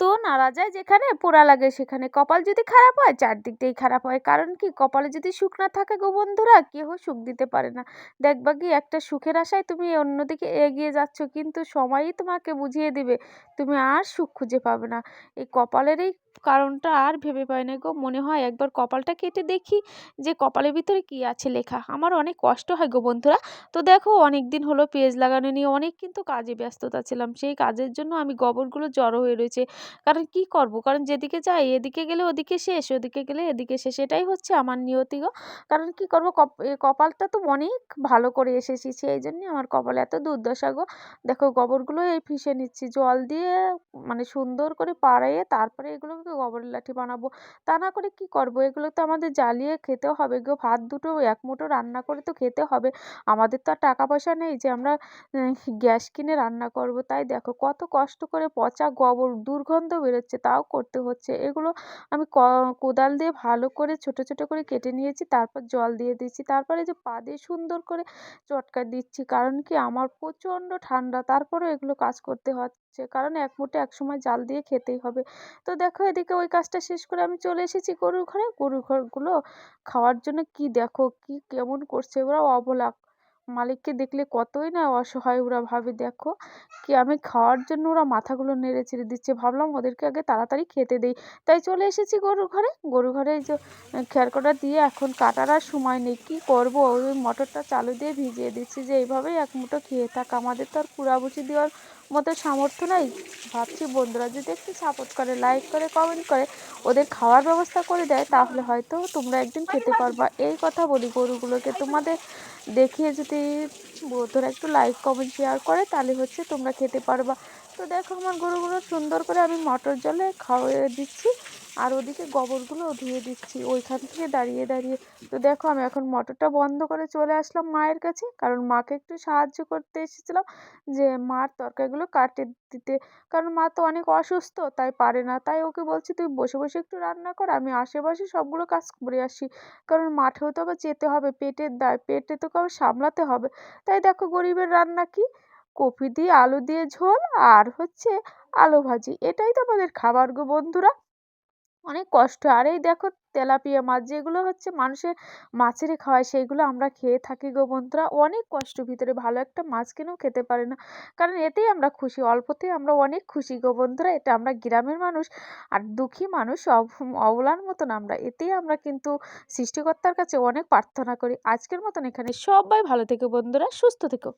তো নাড়া যায় যেখানে, পোড়া লাগে সেখানে। কপাল যদি খারাপ হয় চারদিক দিয়েই খারাপ হয়। কারণ কি, কপালে যদি সুখ না থাকে গো বন্ধুরা কেউ সুখ দিতে পারে না। দেখবা কি, একটা সুখের আশায় তুমি অন্যদিকে এগিয়ে যাচ্ছ, কিন্তু সময়ই তোমাকে বুঝিয়ে দিবে, তুমি আর সুখ খুঁজে পাবে না। এই কপালের এই কারণটা আর ভেবে পাই না গো। মনে হয় একবার কপালটা কেটে দেখি যে কপালের ভিতরে কি আছে লেখা। আমার অনেক কষ্ট হয় গো বন্ধুরা। তো দেখো অনেক দিন হলো পেজ লাগানো নিয়ে অনেক কিন্তু কাজে ব্যস্ততা ছিলাম। সেই কাজের জন্য আমি গোবরগুলো জড়ো হয়ে রয়েছে। কারণ কি করব? কারণ যেদিকে যাই এদিকে গেলে ওদিকে শেষ, ওদিকে গেলে এদিকে শেষ। এটাই হচ্ছে আমার নিয়তি গো। কারণ কি করব? কপালটা তো অনেক ভালো করে এসেছি। সেই জন্যে আমার কপাল এত দুর্দশা গো। দেখো গোবরগুলো এই ফিসে নিচ্ছি। জল দিয়ে মানে সুন্দর করে পাড়িয়ে তারপরে এগুলোকে গোবরের লাঠি বানাবো। তা না করে কি করব? এগুলো তো আমাদের জ্বালিয়ে খেতেও হবে গো। ভাত দুটো এক মুঠো রান্না করে তো খেতে হবে। আমাদের তো আর টাকা পয়সা নেই যে আমরা গ্যাস কিনে রান্না করব। তাই দেখো কত কষ্ট করে পচা গোবর দুর্গন্ধ বেরোচ্ছে, তাও করতে হচ্ছে। এগুলো আমি কোদাল দিয়ে ভালো করে ছোট ছোট করে কেটে নিয়েছি, তারপর জল দিয়ে দিচ্ছি তারপরে যে পা দিয়ে সুন্দর করে চটকা দিচ্ছি, কারণ কি আমার প্রচণ্ড ঠান্ডা, তারপরেও এগুলো কাজ করতে হচ্ছে। কারণ এক মুঠো এক সময় জাল দিয়ে খেতেই হবে। তো দেখো এদিকে ওই কাজটা শেষ করে আমি চলে এসেছি গরুর ঘরে। গরুর ঘরগুলো খাওয়ার জন্য কি দেখো, কি কেমন করছে, ওরা অবলা মালিককে দেখলে কতই না অসহায় ওরা ভাবে, দেখো কি আমি খাওয়ার জন্য ওরা মাথাগুলো নেড়ে চেড়ে দিচ্ছে, ভাবলাম ওদেরকে আগে তাড়াতাড়ি খেতে দিই। তাই চলে এসেছি গরুর ঘরে। গরুর ঘরে যে খেরকটা দিয়ে এখন কাটার আর সময় নেই। কী করব? ওই মটরটা চালু দিয়ে ভিজিয়ে দিচ্ছি যে, এইভাবেই এক মুঠো খেয়ে থাক। আমাদের তো আর কুড়াবুচি দেওয়ার মতো সামর্থ্য নাই। ভাবছি বন্ধুরা যদি একটু সাপোর্ট করে লাইক করে কমেন্ট করে, ওদের খাওয়ার ব্যবস্থা করে দেয়, তাহলে হয়তো তোমরা একদিন খেতে পারবা। এই কথা বলি গরুগুলোকে। তোমাদের দেখিয়ে যদি বন্ধুরা একটু লাইক কমেন্ট শেয়ার করে, তাহলে হচ্ছে তোমরা খেতে পারবা। তো দেখো আমার গরুগুলো সুন্দর করে আমি মটর জলে খাওয়িয়ে দিচ্ছি। আর ওদিকে গোবরগুলোও ধুয়ে দিচ্ছি, ওইখান থেকে দাঁড়িয়ে দাঁড়িয়ে। তো দেখো আমি এখন মোটরটা বন্ধ করে চলে আসলাম মায়ের কাছে, কারণ মাকে একটু সাহায্য করতে এসেছিলাম যে মার তরকারিগুলো কাটে দিতে। কারণ মা তো অনেক অসুস্থ, তাই পারে না। তাই ওকে বলছি, তুই বসে বসে একটু রান্না কর, আমি আশেপাশে সবগুলো কাজ করে আসি। কারণ মাঠেও তো আবার যেতে হবে, পেটের দায়, পেটে তো কাউ সামলাতে হবে। তাই দেখো গরিবের রান্না কি? কপি দিয়ে আলু দিয়ে ঝোল আর হচ্ছে আলু ভাজি। এটাই তো আমাদের খাবার গো বন্ধুরা। অনেক কষ্ট। আর এই দেখো তেলাপিয়া মাছ, যেগুলো হচ্ছে মানুষের মাছেরই খাওয়ায়, সেইগুলো আমরা খেয়ে থাকি গো বন্ধুরা। অনেক কষ্ট, ভিতরে ভালো একটা মাছ কিনেও খেতে পারে না। কারণ এতেই আমরা খুশি, অল্পতেই আমরা অনেক খুশি গো বন্ধুরা। এটা আমরা গ্রামের মানুষ আর দুঃখী মানুষ অবলার মতন আমরা। এতেই আমরা কিন্তু সৃষ্টিকর্তার কাছে অনেক প্রার্থনা করি। আজকের মতন এখানে সবাই ভালো থেকো বন্ধুরা, সুস্থ থেকো।